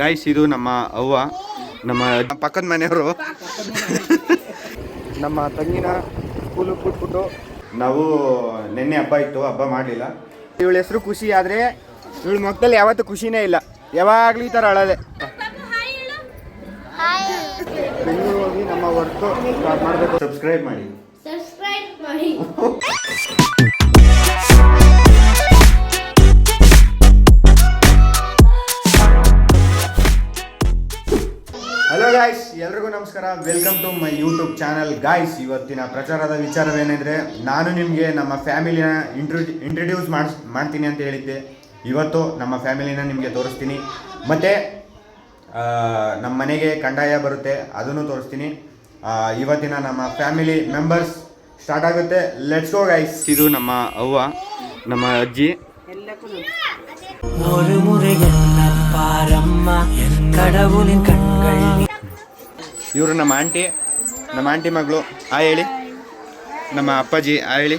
Guys ಇದು ನಮ್ಮ ಅವ್ವ ನಮ್ಮ ಪಕ್ಕದ ಮನೆಯವರು. ನಮ್ಮ ತಂಗಿನ ಸ್ಕೂಲಿಗೆ ಕೂತ್ಬಿಟ್ಟು ನಾವು ನಿನ್ನೆ ಹಬ್ಬ ಇತ್ತು ಹಬ್ಬ ಮಾಡಲಿಲ್ಲ. ಇವಳ ಹೆಸರು ಖುಷಿ ಆದರೆ ಇವಳ ಮಕ್ಕಳಲ್ಲಿ ಯಾವತ್ತೂ ಖುಷಿನೇ ಇಲ್ಲ. ಯಾವಾಗಲೂ ಈ ಥರ ಅಳದೆ. ಬೆಂಗಳೂರು ಹೋಗಿ ನಮ್ಮ ವರ್ಕು ಸ್ಟಾರ್ಟ್ ಮಾಡಬೇಕು. ಸಬ್ಸ್ಕ್ರೈಬ್ ಮಾಡಿ. ಸಬ್ಸ್ಕ್ರೈಬ್ ಮಾಡಿ. ನಮಸ್ಕಾರ welcome to my YouTube channel guys ಇವತ್ತಿನ ಪ್ರಚಾರದ ವಿಚಾರವೇನೆಂದರೆ ನಾನು ನಿಮಗೆ ನಮ್ಮ ಫ್ಯಾಮಿಲಿನ ಇಂಟ್ರೋ ಇಂಟ್ರಡ್ಯೂಸ್ ಮಾಡಿಸ್ ಮಾಡ್ತೀನಿ ಅಂತ ಹೇಳಿದ್ದೆ ಇವತ್ತು ನಮ್ಮ ಫ್ಯಾಮಿಲಿನ ನಿಮಗೆ ತೋರಿಸ್ತೀನಿ ಮತ್ತು ನಮ್ಮ ಮನೆಗೆ ಕಂದಾಯ ಬರುತ್ತೆ ಅದನ್ನು ತೋರಿಸ್ತೀನಿ ಆ, ಇವತ್ತಿನ ನಮ್ಮ ಫ್ಯಾಮಿಲಿ ಮೆಂಬರ್ಸ್ ಸ್ಟಾರ್ಟ್ ಆಗುತ್ತೆ ಲೆಟ್ಸ್ ಗೋ ಗೈಸ್ ಇದು ನಮ್ಮ ಅವ್ವ ನಮ್ಮ ಅಜ್ಜಿ ஒரு முறை என்ன பாரம்மா என் கடவுளின் கண்கள் ಇವರು ನಮ್ಮ ಆಂಟಿ ನಮ್ಮ ಆಂಟಿ ಮಗಳು. ಆ ಹೇಳಿ. ನಮ್ಮ ಅಪ್ಪಾಜಿ ಆ ಹೇಳಿ.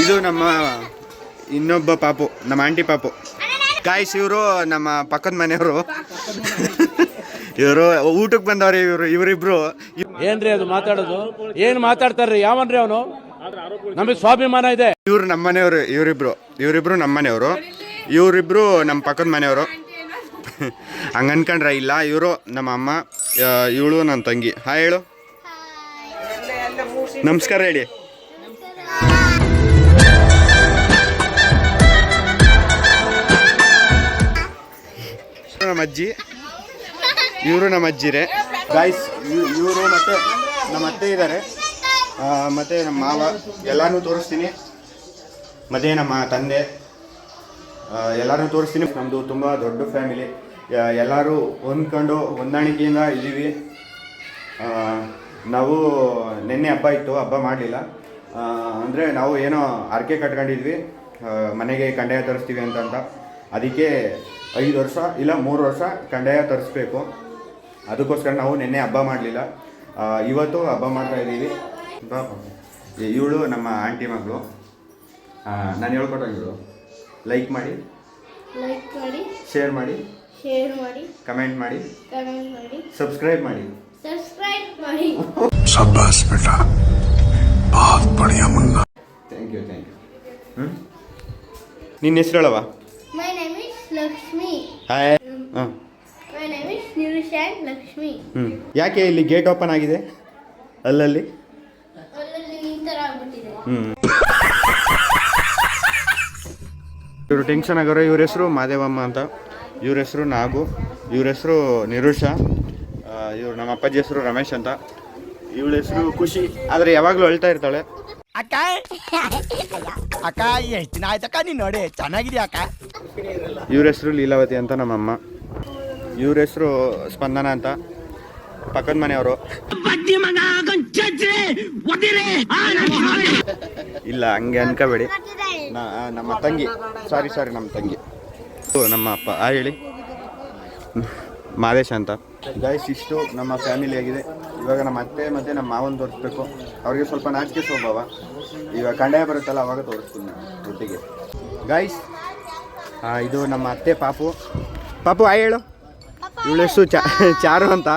ಇದು ನಮ್ಮ ಇನ್ನೊಬ್ಬ ಪಾಪು ನಮ್ಮ ಆಂಟಿ ಪಾಪು. ಗಾಯ್ಸ್ ಇವರು ನಮ್ಮ ಪಕ್ಕದ ಮನೆಯವರು. ಇವರು ಊಟಕ್ಕೆ ಬಂದವ್ರೆ ಇವರು ಇವರಿಬ್ರು. ಏನ್ರಿ ಅದು ಮಾತಾಡೋದು? ಏನ್ ಮಾತಾಡ್ತಾರ್ರಿ? ಯಾವನ್ರಿ ಅವನು? ನಮಗೆ ಸ್ವಾಭಿಮಾನ ಇದೆ. ಇವ್ರು ನಮ್ಮ ಮನೆಯವರು ಇವರಿಬ್ರು. ಇವರಿಬ್ರು ನಮ್ಮ ಮನೆಯವರು. ಇವರಿಬ್ರು ನಮ್ಮ ಪಕ್ಕದ ಮನೆಯವರು. ಹಂಗೆ ಅನ್ಕೊಂಡ್ರೆ ಇಲ್ಲ, ಇವರು ನಮ್ಮ ಅಮ್ಮ ಇವಳು ನನ್ನ ತಂಗಿ. ಹಾಯ್ ಹೇಳು. ನಮಸ್ಕಾರ ಹೇಳಿ. ನಮ್ಮ ಅಜ್ಜಿ. ಇವರು ನಮ್ಮ ಅಜ್ಜಿರೇ. ಗಾಯ್ಸ್ ಇವರು ಮತ್ತೆ ನಮ್ಮ ಅತ್ತೆ ಇದ್ದಾರೆ ಮತ್ತು ನಮ್ಮ ಮಾವ. ಎಲ್ಲಾನು ತೋರಿಸ್ತೀನಿ. ಮತ್ತು ನಮ್ಮ ತಂದೆ. ಎಲ್ಲರೂ ತೋರಿಸ್ತೀನಿ. ನಮ್ಮದು ತುಂಬ ದೊಡ್ಡ ಫ್ಯಾಮಿಲಿ ಎಲ್ಲರೂ ಹೊಂದ್ಕೊಂಡು ಹೊಂದಾಣಿಕೆಯಿಂದ ಇದ್ದೀವಿ. ನಾವು ನಿನ್ನೆ ಹಬ್ಬ ಇತ್ತು ಹಬ್ಬ ಮಾಡಲಿಲ್ಲ. ಅಂದರೆ ನಾವು ಏನೋ ಹರಕೆ ಕಟ್ಕೊಂಡಿದ್ವಿ. ಮನೆಗೆ ಕಂಡಾಯ ತರಿಸ್ತೀವಿ ಅಂತ ಅಂತ ಅದಕ್ಕೆ ಐದು ವರ್ಷ ಇಲ್ಲ ಮೂರು ವರ್ಷ ಕಂಡಾಯ ತರಿಸ್ಬೇಕು. ಅದಕ್ಕೋಸ್ಕರ ನಾವು ನಿನ್ನೆ ಹಬ್ಬ ಮಾಡಲಿಲ್ಲ. ಇವತ್ತು ಹಬ್ಬ ಮಾಡ್ತಾ ಇದ್ದೀವಿ. ಇವಳು ನಮ್ಮ ಆಂಟಿ ಮಗಳು. ನಾನು ಹೇಳ್ಕೊಟ್ಟಂಗಿಳು ಲೈಕ್ ಮಾಡಿ. ಲೈಕ್ ಮಾಡಿ. ಶೇರ್ ಮಾಡಿ. ಶೇರ್ ಮಾಡಿ ಕಮೆಂಟ್ ಮಾಡಿ ಕಮೆಂಟ್ ಮಾಡಿ ಸಬ್ಸ್ಕ್ರೈಬ್ ಮಾಡಿ ಸಬ್ಸ್ಕ್ರೈಬ್ ಮಾಡಿ शाबाश बेटा बहुत बढ़िया मुन्ना ಥ್ಯಾಂಕ್ ಯು ಥ್ಯಾಂಕ್ ಯು ಹ್ಞೂ ನಿನ್ನ ಹೆಸರು ಹೇಳವ my name is Lakshmi hi ಹಾಂ my name is Nirushan Lakshmi ಹ್ಞೂ ಯಾಕೆ ಇಲ್ಲಿ ಗೇಟ್ ಓಪನ್ ಆಗಿದೆ ಅಲ್ಲಲ್ಲಿ ಅಲ್ಲಲ್ಲಿ ಈ ಥರ ಆಗ್ಬಿಟ್ಟಿದೆ ಹ್ಞೂ ಇವರು ಟೆನ್ಷನ್ ಆಗೋರು ಇವ್ರ ಹೆಸರು ಮಾದೇವಮ್ಮ ಅಂತ ಇವ್ರ ಹೆಸರು ನಾಗು ಇವ್ರ ಹೆಸರು ನಿರುಷ ಇವ್ರು ನಮ್ಮ ಅಪ್ಪಾಜಿ ಹೆಸರು ರಮೇಶ್ ಅಂತ. ಇವಳ ಹೆಸರು ಖುಷಿ ಆದರೆ ಯಾವಾಗಲೂ ಅಳ್ತಾ ಇರ್ತಾಳೆ. ಅಕ್ಕ! ಅಕ್ಕ ಎಷ್ಟು ದಿನ ಆಯ್ತಕ್ಕ ನೀನ್ ನೋಡಿ ಚೆನ್ನಾಗಿದೆ ಅಕ್ಕ? ಇವ್ರ ಹೆಸರು ಲೀಲಾವತಿ ಅಂತ ನಮ್ಮಮ್ಮ ಇವ್ರ ಹೆಸರು ಸ್ಪಂದನ ಅಂತ. ಪಕ್ಕದ ಮನೆಯವರು. ಇಲ್ಲ ಹಂಗೆ ಅನ್ಕೋಬೇಡಿ. ನಮ್ಮ ತಂಗಿ. ಸಾರಿ ಸಾರಿ ನಮ್ಮ ತಂಗಿ. ನಮ್ಮ ಅಪ್ಪ. ಆ ಹೇಳಿ. ಮಾದೇಶ ಅಂತ. ಗೈಸ್ ಇಷ್ಟು ನಮ್ಮ ಫ್ಯಾಮಿಲಿ ಆಗಿದೆ. ಇವಾಗ ನಮ್ಮ ಅತ್ತೆ ಮತ್ತು ನಮ್ಮ ಮಾವನ್ ತೋರಿಸ್ಬೇಕು. ಅವ್ರಿಗೆ ಸ್ವಲ್ಪ ನಾಚಿಕೆ ಸ್ವಭಾವ. ಇವಾಗ ಕಂಡಾಯ ಬರುತ್ತಲ್ಲ ಅವಾಗ ತೋರಿಸ್ತೀನಿ ನಾನು ಒಟ್ಟಿಗೆ. ಗೈಸ್ ಇದು ನಮ್ಮ ಅತ್ತೆ ಪಾಪು. ಪಾಪು ಆ ಹೇಳು. ಇವಳೆಷ್ಟು ಚಾ ಚಾರು ಅಂತ.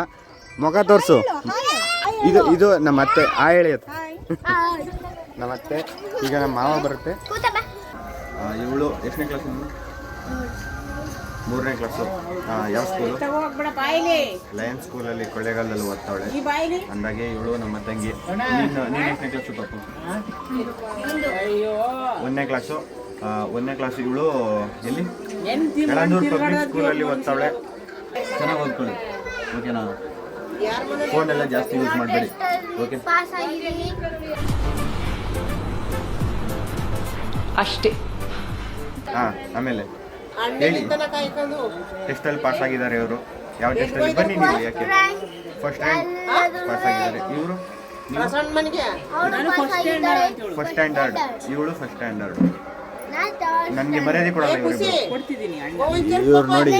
ಮುಖ ತೋರಿಸು. ಇದು ಇದು ನಮ್ಮ ಅತ್ತೆ. ಆ ಹೇಳಿ. ನಮ್ಮ ಅತ್ತೆ. ಈಗ ನಮ್ಮ ಮಾವ ಬರುತ್ತೆ. ಇವಳು ಎಷ್ಟನೇ ಕ್ಲಾಸ್ ಮೂರನೇ ಕ್ಲಾಸು ಯಾವ ಸ್ಕೂಲು ಲಯನ್ಸ್ ಸ್ಕೂಲಲ್ಲಿ ಕೊಳ್ಳೇಗಾಲದಲ್ಲಿ ಓದ್ತಾವಳೆ. ಅಂದಾಗೆ ಇವಳು ನಮ್ಮ ತಂಗಿ. ನೀನು ನೀನು ಎಷ್ಟನೇ ಕ್ಲಾಸು ಪಾಪು ಒಂದನೇ ಕ್ಲಾಸು ಆ, ಒಂದನೇ ಕ್ಲಾಸ್ ಇವಳು ಎಲ್ಲಿ? ಯಳಂದೂರು ಪಬ್ಲಿಕ್ ಸ್ಕೂಲಲ್ಲಿ ಓದ್ತಾವಳೆ. ಚೆನ್ನಾಗಿ ಓದ್ಕೊಳ್ಳಿ. ಓಕೆನಾ? ಫೋನ್ ಎಲ್ಲ ಜಾಸ್ತಿ ಯೂಸ್ ಮಾಡಬೇಡಿ. ಓಕೆ ಅಷ್ಟೇ. ಹಾಂ ಆಮೇಲೆ. ಹೇಳಿ. ಟೆಸ್ಟಲ್ಲಿ ಪಾಸ್ ಆಗಿದ್ದಾರೆ ಇವರು. ಯಾವ ಟೆಸ್ಟಲ್ಲಿ ಬನ್ನಿ ನೀವು ಯಾಕೆ? ಫಸ್ಟ್ ರ್ಯಾಂಕ್ ಪಾಸ್ ಆಗಿದ್ದಾರೆ. ಇವರು? ಫಸ್ಟ್ ಸ್ಟ್ಯಾಂಡರ್ಡ್ ಇವಳು ಫಸ್ಟ್ ಸ್ಟ್ಯಾಂಡರ್ಡ್ ನಾನ್ ನನಗೆ ಮರ್ಯಾದೆ ಕೊಡಲ್ಲ ಇವರು ನೋಡಿ.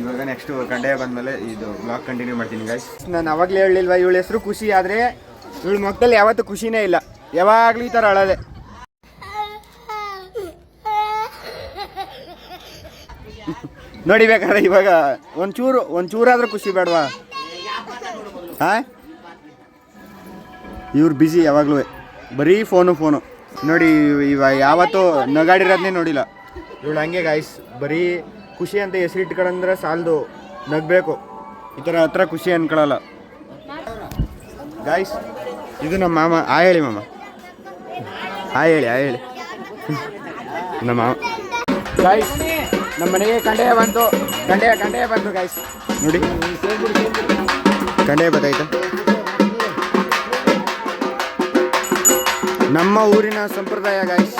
ಇವಾಗ ನೆಕ್ಸ್ಟ್ ಕಂಡೆ ಬಂದಮೇಲೆ ಇದು ಬ್ಲಾಗ್ ಕಂಟಿನ್ಯೂ ಮಾಡ್ತೀನಿ ಗಾಯ್ಸ್ ನಾನು ಅವಾಗಲೇ ಹೇಳಿಲ್ವಾ ಇವಳ ಹೆಸರು ಖುಷಿ ಆದರೆ ಇವಳ ಮಕ್ಕಳಲ್ಲಿ ಯಾವತ್ತೂ ಖುಷಿನೇ ಇಲ್ಲ. ಯಾವಾಗಲೂ ಈ ಥರ ಅಳದೆ. ನೋಡಿ ಬೇಕಾದ್ರೆ ಇವಾಗ ಒಂಚೂರು, ಒಂಚೂರಾದ್ರೂ ಖುಷಿ ಬೇಡವಾ? ಹಾ? ಇವ್ರು ಬ್ಯುಸಿ ಯಾವಾಗಲೂ. ಬರೀ ಫೋನು ಫೋನು ನೋಡಿ ಇವಾಗ ಯಾವತ್ತೂ ನಗಾಡಿರೋದನ್ನೇ ನೋಡಿಲ್ಲ. ಇವಳು ಹಂಗೆ ಗಾಯ್ಸ್ ಬರೀ ಖುಷಿ ಅಂತ ಹೆಸರಿಟ್ಕೊಂಡ್ರೆ ಸಾಲದು. ನಗಬೇಕು. ಈ ಥರ ಹತ್ರ ಖುಷಿ ಅನ್ಕೊಳ್ಳಲ್ಲ ಗಾಯ್ಸ್ ಇದು ನಮ್ಮ ಮಾಮ. ಆ ಹೇಳಿ ಮಾಮ. ಆ ಹೇಳಿ ಆ ಹೇಳಿ. ನಮ್ಮ ಮಾಮ. ಗಾಯ್ಸ್ ನಮ್ಮ ಮನೆಗೆ ಕಂಡೆಯ ಬಂತು. ಕಂಡೆಯ ಕಂಡೆಯ ಬಂತು ಗಾಯ್ಸ್ ನೋಡಿ. ಕಂಡೆಯ ಬತ್ತಾಯ್ತಾ ನಮ್ಮ ಊರಿನ ಸಂಪ್ರದಾಯ ಗಾಯ್ಸ್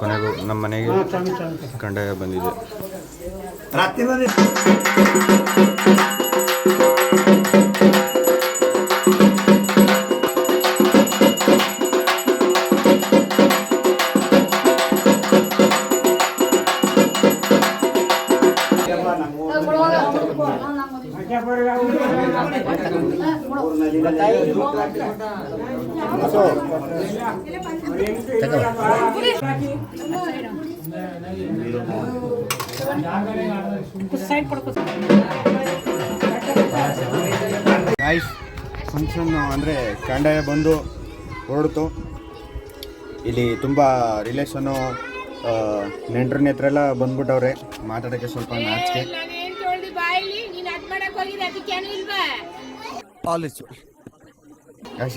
ಕೊನೆಗೂ ನಮ್ಮ ಮನೆಗೆ ಕಂಡಾಯ ಬಂದಿದೆ. ಗಾಯ್ಸ್ ಫಂಕ್ಷನ್ ಅಂದರೆ ಕಂಡಾಯ ಬಂದು ಹೊರಡ್ತು. ಇಲ್ಲಿ ತುಂಬ ರಿಲೇಷನ್ನು ನೆಂಟ್ರ ಹತ್ರ ಎಲ್ಲ ಬಂದ್ಬಿಟ್ಟವ್ರೆ. ಮಾತಾಡೋಕ್ಕೆ ಸ್ವಲ್ಪ ನಾಚಿಕೆ. ಅದ್ ಮಾಡಕ್ ಅದಕ್ಕೇನು ಇಲ್ವಾ?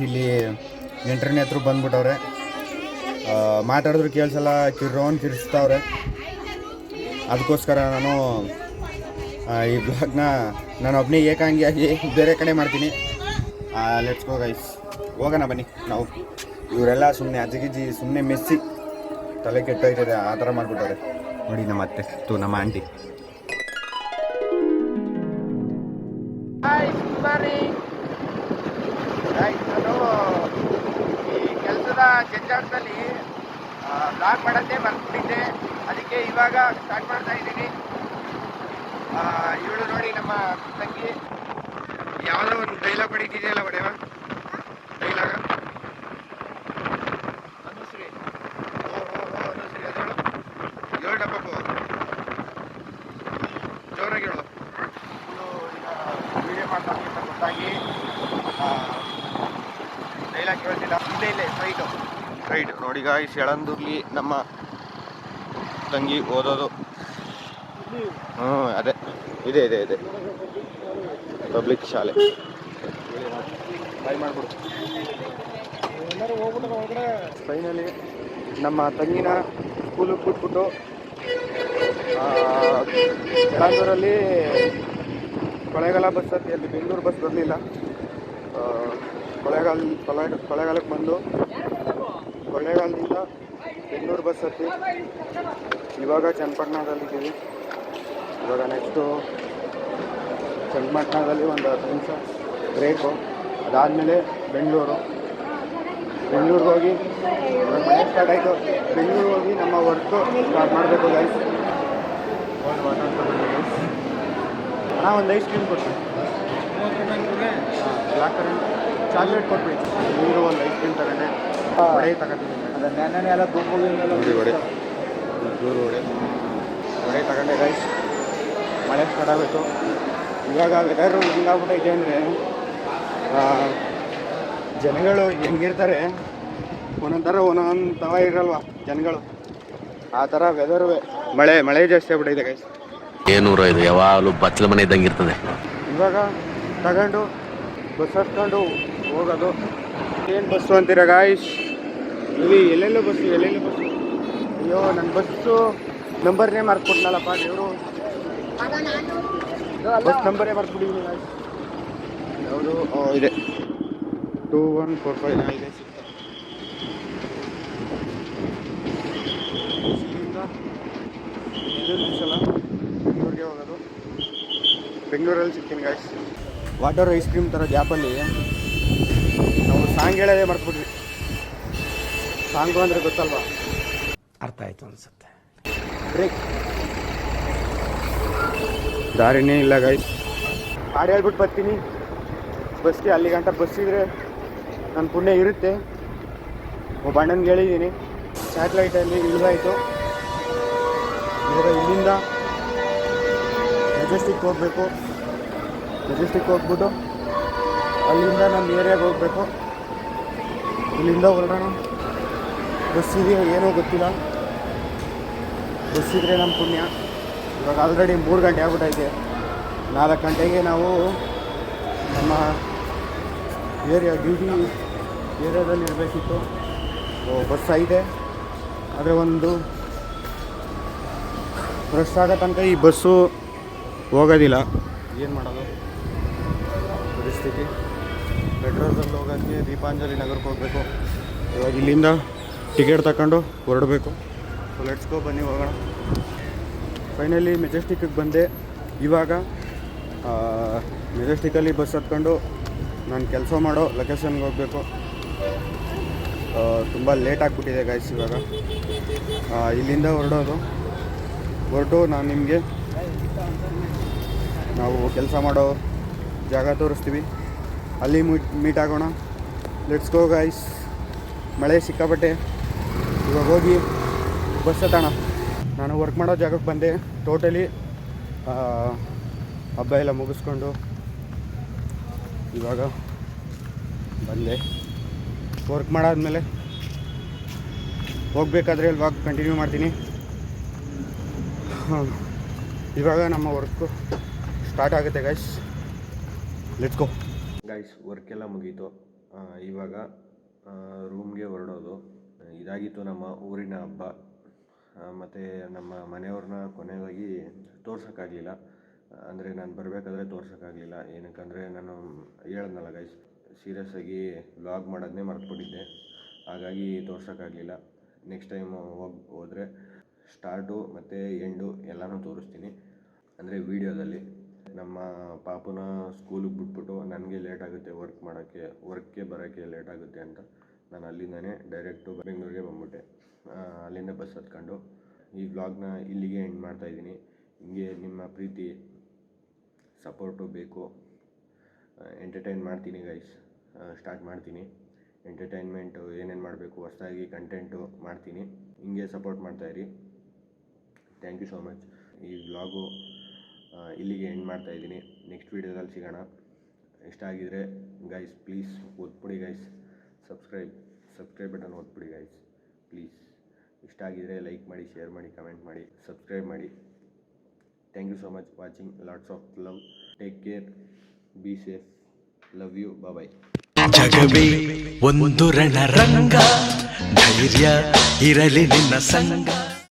ಇಲ್ಲಿ ನೆಂಟ್ರನೇ ಹತ್ರ ಬಂದ್ಬಿಟ್ಟವ್ರೆ. ಆ, ಮಾತಾಡಿದ್ರು ಕೇಳಿಸಲ್ಲ ಕಿರೋನ್ ಕಿರಿಸ್ತಾವ್ರೆ. ಅದಕ್ಕೋಸ್ಕರ ನಾನು ಆ, ಈ ಬ್ಲಾಗ್ನ ನಾನು ಒಬ್ಬನೇ ಏಕಾಂಗಿಯಾಗಿ ಬೇರೆ ಕಡೆ ಮಾಡ್ತೀನಿ. ಲೆಟ್ಸ್ ಗೋ ಗೈಸ್ ಹೋಗೋಣ ಬನ್ನಿ ನಾವು. ಇವರೆಲ್ಲ ಸುಮ್ಮನೆ ಅಜ್ಜಿಗಿಜ್ಜಿ ಸುಮ್ಮನೆ ಮೆಸ್ಸಿ ತಲೆ ಕೆಟ್ಟೋಗ್ತದೆ ಆ ಥರ ಮಾಡಿಬಿಟ್ಟವ್ರೆ. ನೋಡಿ ನಮ್ಮ ಅತ್ತೆ ತು ನಮ್ಮ ಆಂಟಿ. ಜಂಜಾಟದಲ್ಲಿ ಬ್ಲಾಗ್ ಮಾಡೋದೇ ಬರ್ಬಿಟ್ಟಿದ್ದೆ ಅದಕ್ಕೆ ಇವಾಗ ಸ್ಟಾರ್ಟ್ ಮಾಡ್ತಾ ಇದ್ದೀನಿ. ಇವಳು ನೋಡಿ ನಮ್ಮ ತಂಗಿ. ಯಾವುದೋ ಒಂದು ಡೈಲಾಗ್ ಹೊಡಿತಿದೆಯಲ್ಲ ಹೊಡೆಯವ ಡೈಲಾಗ ಅನುಶ್ರೀ ಓ ಓ ಓ ಅನುಶ್ರೀ ಅದಳು ಏಳು ಡಬ್ಬಕ್ಕೂ ಜೋರಾಗಿ ಹೇಳು ವಿಡಿಯೋ ಮಾಡ್ತಾ ಅಂತ ಗೊತ್ತಾಗಿ ಡೈಲಾಗ್ ಕೇಳ್ತಿಲ್ಲ ಇಲ್ಲೇ ಇಲ್ಲೇ ಸ್ಟ್ರೈಟು ಸ್ಟ್ರೈಟ್ ನೋಡಿ ಗಾಯ್ಸ್ ಎಳಂದೂರ್ಲಿ ನಮ್ಮ ತಂಗಿ ಓದೋದು. ಹ್ಞೂ ಅದೇ. ಇದೆ ಇದೆ ಇದೆ. ಪಬ್ಲಿಕ್ ಶಾಲೆ. ಫೈನಲಿ ನಮ್ಮ ತಂಗಿನ ಸ್ಕೂಲಿಗೆ ಬಿಟ್ಬಿಟ್ಟು ಎಳಂದೂರಲ್ಲಿ ಕೊಳೆಗಾಲ ಬಸ್ ಹತ್ತಿ ಅಲ್ಲಿ ಬೆಂಗಳೂರು ಬಸ್ ಬರಲಿಲ್ಲ. ಕೊಳೆಗಾಲ, ಕೊಳೆ, ಕೊಳೆಗಾಲಕ್ಕೆ ಬಂದು ಕೊಳ್ಳೇಗಾಲದಿಂದ ಬೆಂಗಳೂರು ಬಸ್ ಹತ್ತಿ. ಇವಾಗ ಚನ್ನಪಟ್ಟಣದಲ್ಲಿದ್ದೀವಿ. ಇವಾಗ ನೆಕ್ಸ್ಟು ಚನ್ನಪಟ್ಟಣದಲ್ಲಿ ಒಂದು ಹತ್ತು ನಿಮಿಷ ಬ್ರೇಕು ಅದಾದಮೇಲೆ ಬೆಂಗಳೂರು. ಬೆಂಗಳೂರಿಗೆ ಹೋಗಿ ಮನೆ ಸ್ಟಾರ್ಟ್ ಆಯಿತು. ಬೆಂಗಳೂರಿಗೆ ಹೋಗಿ ನಮ್ಮ ವರ್ಕು ಸ್ಟಾರ್ಟ್ ಮಾಡಬೇಕು ಗೈಸ್ ಅಣ್ಣ, ಒಂದು ಐಸ್ ಕ್ರೀಮ್ ಕೊಟ್ಟು ಬ್ಲಾಕ್ ಕರೆಂಟ್ ಚಾಕ್ಲೇಟ್ ಕೊಟ್ಬಿಡಿ. ನೀರು ಒಂದು ಐಸ್ ಕ್ರೀಮ್ ತಗೊಂಡೆ. ವಡೆ ತಗೊಂಡಿದ್ದೀನಿ ನೋಡಿ ವಡೆ ದೂರು ವಡೆ ವಡೆ ತಗೊಂಡೆ ಗೈಸ್ ಮಳೆ ಸ್ಟಾರ್ಟ್ ಆಗಬೇಕು ಇವಾಗ ವೆದರು ಹಿಂಗಾಗ್ಬಿಟ್ಟೈತೆ ಅಂದರೆ ಜನಗಳು ಹೆಂಗಿರ್ತಾರೆ? ಒಂದೊಂದು ಥರ ಒಂದೊಂದು ತವ ಇರಲ್ವ ಜನಗಳು. ಆ ಥರ ವೆದರು ಮಳೆ ಮಳೆ ಜಾಸ್ತಿ ಆಗ್ಬಿಟ್ಟೈತೆ ಗೈಸ್ ಏನೂರ ಇದು ಯಾವಾಗಲೂ ಬಚ್ಚಲ ಮನೆ ಇದ್ದಂಗೆ ಇರ್ತದೆ. ಇವಾಗ ತಗೊಂಡು ಬಸ್ ಹತ್ಕೊಂಡು ಹೋಗೋದು. ಏನು ಬಸ್ಸು ಅಂತೀರ ಗಾಯ್ಸ್ ಇಲ್ಲಿ ಎಲ್ಲೆಲ್ಲೋ ಬಸ್ಸು ಎಲ್ಲೆಲ್ಲೋ ಬಸ್ಸು ಅಯ್ಯೋ ನನ್ನ ಬಸ್ಸು ನಂಬರ್ನೇ ಮಾರ್ಕೊಟ್ನಲ್ಲಪ್ಪ ದೇವರು. ಬಸ್ ನಂಬರೇ ಮರ್ತ್ಬಿಟ್ಟಿದ್ದೀನಿ guys. ಯಾವುದು ಇದೆ. ಟೂ ಒನ್ ಫೋರ್ ಫೈವ್ ಇದೆ. ಸಿಕ್ತು. ಬೆಂಗ್ಳೂರಿಗೆ ಹೋಗೋದು. ಬೆಂಗಳೂರಲ್ಲಿ ಸಿಕ್ತೀನಿ ಗಾಯ್ಸ್ ವಾಟರ್ ಐಸ್ ಕ್ರೀಮ್ ಥರ ಗ್ಯಾಪಲ್ಲಿ ನಾವು ಸಾಂಗ್ ಹೇಳೋದೇ ಮರ್ತ್ಬಿಟ್ವಿ. ಸಾಂಗು ಅಂದರೆ ಗೊತ್ತಲ್ವಾ? ಅರ್ಥ ಆಯ್ತು ಅನ್ಸುತ್ತೆ. ಬ್ರೇಕ್ ದಾರಿನೇ ಇಲ್ಲ ಗಾಯ್ಸ್ ಹಾಡು ಹೇಳ್ಬಿಟ್ಟು ಬರ್ತೀನಿ. ಬಸ್ಗೆ ಅಲ್ಲಿ ಗಂಟ ಬಸ್ ಇದ್ರೆ ನನ್ನ ಪುಣ್ಯ ಇರುತ್ತೆ. ಒಬ್ಬ ಅಣ್ಣನ್ ಹೇಳಿದ್ದೀನಿ. ಸ್ಯಾಟ್ಲೈಟಲ್ಲಿ ಇಳಿದಾಯಿತು ಇವಾಗ ಇಲ್ಲಿಂದ ಮೆಜೆಸ್ಟಿಕ್ ಹೋಗಬೇಕು. ಮೆಜೆಸ್ಟಿಕ್ ಹೋಗ್ಬಿಟ್ಟು ಅಲ್ಲಿಂದ ನಮ್ಮ ಏರಿಯಾಗೆ ಹೋಗಬೇಕು. ಇಲ್ಲಿಂದ ಹೊರಡೋಣ. ಬಸ್ ಇದೆಯೋ ಏನೋ ಗೊತ್ತಿಲ್ಲ. ಬಸ್ ಇದ್ರೆ ನಮ್ಮ ಪುಣ್ಯ. ಇವಾಗ ಆಲ್ರೆಡಿ ಮೂರು ಗಂಟೆ ಆಗ್ಬಿಟ್ಟೈತೆ ನಾಲ್ಕು ಗಂಟೆಗೆ ನಾವು ನಮ್ಮ ಏರಿಯಾ ಡ್ಯೂಟಿ ಏರಿಯಾದಲ್ಲಿ ಇರಬೇಕಿತ್ತು. ಬಸ್ ಐತೆ. ಆದರೆ ಒಂದು ರಶ್ ಆಗೋ ತನಕ ಈ ಬಸ್ಸು ಹೋಗೋದಿಲ್ಲ. ಏನು ಮಾಡೋದು? ಪರಿಸ್ಥಿತಿ. ಪೆಟ್ರೋಲ್ದಲ್ಲಿ ಹೋಗೋಕ್ಕೆ ದೀಪಾಂಜಲಿ ನಗರಕ್ಕೆ ಹೋಗಬೇಕು. ಇವಾಗ ಇಲ್ಲಿಂದ ಟಿಕೆಟ್ ತಗೊಂಡು ಹೊರಡಬೇಕು. ಲೆಟ್ಸ್ಕೋ ಬನ್ನಿ ಹೋಗೋಣ. ಫೈನಲಿ ಮೆಜೆಸ್ಟಿಕ್ಕಿಗೆ ಬಂದೆ. ಇವಾಗ ಮೆಜೆಸ್ಟಿಕಲ್ಲಿ ಬಸ್ ಹತ್ಕೊಂಡು ನಾನು ಕೆಲಸ ಮಾಡೋ ಲೊಕೇಶನ್ಗೆ ಹೋಗಬೇಕು. ತುಂಬ ಲೇಟ್ ಆಗಿಬಿಟ್ಟಿದೆ ಗಾಯ್ಸ್ ಇವಾಗ. ಇಲ್ಲಿಂದ ಹೊರಡೋದು. ಹೊರಟು ನಾನು ನಿಮಗೆ ನಾವು ಕೆಲಸ ಮಾಡೋ ಜಾಗ ತೋರಿಸ್ತೀವಿ. ಅಲ್ಲಿ ಮೀಟ್ ಮೀಟ್ ಆಗೋಣ. ಲೆಟ್ಸ್ ಗೋ ಗಾಯ್ಸ್ ಮಳೆ ಸಿಕ್ಕಾಪಟ್ಟೆ. ಇವಾಗ ಹೋಗಿ ಬಸ್ ಹತ್ತೋಣ. ನಾನು ವರ್ಕ್ ಮಾಡೋ ಜಾಗಕ್ಕೆ ಬಂದೆ. ಟೋಟಲಿ ಹಬ್ಬ ಎಲ್ಲ ಮುಗಿಸ್ಕೊಂಡು ಇವಾಗ ಬಂದೆ. ವರ್ಕ್ ಮಾಡಾದಮೇಲೆ ಹೋಗಬೇಕಾದ್ರೆ ಇವಾಗ ಕಂಟಿನ್ಯೂ ಮಾಡ್ತೀನಿ. ಇವಾಗ ನಮ್ಮ ವರ್ಕು ಸ್ಟಾರ್ಟ್ ಆಗುತ್ತೆ ಗೈಸ್ ಲೆಟ್ಸ್ ಗೋ ಗೈಸ್ ವರ್ಕೆಲ್ಲ ಮುಗೀತು. ಇವಾಗ ರೂಮ್ಗೆ ಹೊರಡೋದು. ಇದಾಗಿತ್ತು ನಮ್ಮ ಊರಿನ ಹಬ್ಬ. ಮತ್ತು ನಮ್ಮ ಮನೆಯವ್ರನ್ನ ಕೊನೆಯದಾಗಿ ತೋರ್ಸೋಕ್ಕಾಗಲಿಲ್ಲ. ಅಂದರೆ ನಾನು ಬರಬೇಕಾದ್ರೆ ತೋರ್ಸೋಕ್ಕಾಗಲಿಲ್ಲ. ಏನಕ್ಕಂದರೆ ನಾನು ಹೇಳಿದ್ನಲ್ಲ ಗೈಸ್ ಸೀರಿಯಸ್ ಆಗಿ ವ್ಲಾಗ್ ಮಾಡೋದನ್ನೇ ಮರ್ತುಬಿಟ್ಟಿದ್ದೆ. ಹಾಗಾಗಿ ತೋರ್ಸೋಕ್ಕಾಗಲಿಲ್ಲ. ನೆಕ್ಸ್ಟ್ ಟೈಮ್ ಹೋಗಿ, ಹೋದರೆ ಸ್ಟಾರ್ಟು ಮತ್ತು ಎಂಡು ಎಲ್ಲನೂ ತೋರಿಸ್ತೀನಿ. ಅಂದರೆ ವೀಡಿಯೋದಲ್ಲಿ ನಮ್ಮ ಪಾಪುನ ಸ್ಕೂಲಿಗೆ ಬಿಟ್ಬಿಟ್ಟು ನನಗೆ ಲೇಟ್ ಆಗುತ್ತೆ ವರ್ಕ್ ಮಾಡೋಕ್ಕೆ ವರ್ಕ್ಗೆ ಬರೋಕ್ಕೆ ಲೇಟ್ ಆಗುತ್ತೆ ಅಂತ. ನಾನು ಅಲ್ಲಿಂದನೇ ಡೈರೆಕ್ಟು ಬೆಂಗಳೂರಿಗೆ ಬಂದ್ಬಿಟ್ಟೆ. ಅಲ್ಲಿಂದ ಬಸ್ ಹತ್ಕೊಂಡು ಈ ವ್ಲಾಗ್ನ ಇಲ್ಲಿಗೆ ಎಂಡ್ ಮಾಡ್ತಾಯಿದ್ದೀನಿ ಹಿಂಗೆ ನಿಮ್ಮ ಪ್ರೀತಿ ಸಪೋರ್ಟು ಬೇಕು. ಎಂಟರ್ಟೈನ್ ಮಾಡ್ತೀನಿ ಗೈಸ್ ಸ್ಟಾರ್ಟ್ ಮಾಡ್ತೀನಿ. ಎಂಟರ್ಟೈನ್ಮೆಂಟು ಏನೇನು ಮಾಡಬೇಕು, ಹೊಸದಾಗಿ ಕಂಟೆಂಟು ಮಾಡ್ತೀನಿ. ಹಿಂಗೆ ಸಪೋರ್ಟ್ ಮಾಡ್ತಾಯಿರಿ ಥ್ಯಾಂಕ್ ಯು ಸೋ ಮಚ್ ಈ ವ್ಲಾಗು ಇಲ್ಲಿಗೆ ಎಂಡ್ ಮಾಡ್ತಾ ಇದ್ದೀನಿ. ನೆಕ್ಸ್ಟ್ ವೀಡಿಯೋದಲ್ಲಿ ಸಿಗೋಣ. ಇಷ್ಟ ಆಗಿದರೆ ಗೈಸ್ ಪ್ಲೀಸ್ ಒತ್ಬಿಡಿ ಗೈಸ್ ಸಬ್ಸ್ಕ್ರೈಬ್ ಸಬ್ಸ್ಕ್ರೈಬ್ ಬಟನ್ ಒತ್ಬಿಡಿ ಗೈಸ್ ಪ್ಲೀಸ್ ಇಷ್ಟ ಆಗಿದ್ರೆ ಲೈಕ್ ಮಾಡಿ ಶೇರ್ ಮಾಡಿ ಕಮೆಂಟ್ ಮಾಡಿ ಸಬ್ಸ್ಕ್ರೈಬ್ ಮಾಡಿ. Thank you so much watching lots of love take care be safe love you bye ಜಗವೇ ಒಂದು ರಣರಂಗ. ಧೈರ್ಯ ಇರಲಿ ನಿನ್ನ ಸಂಗ.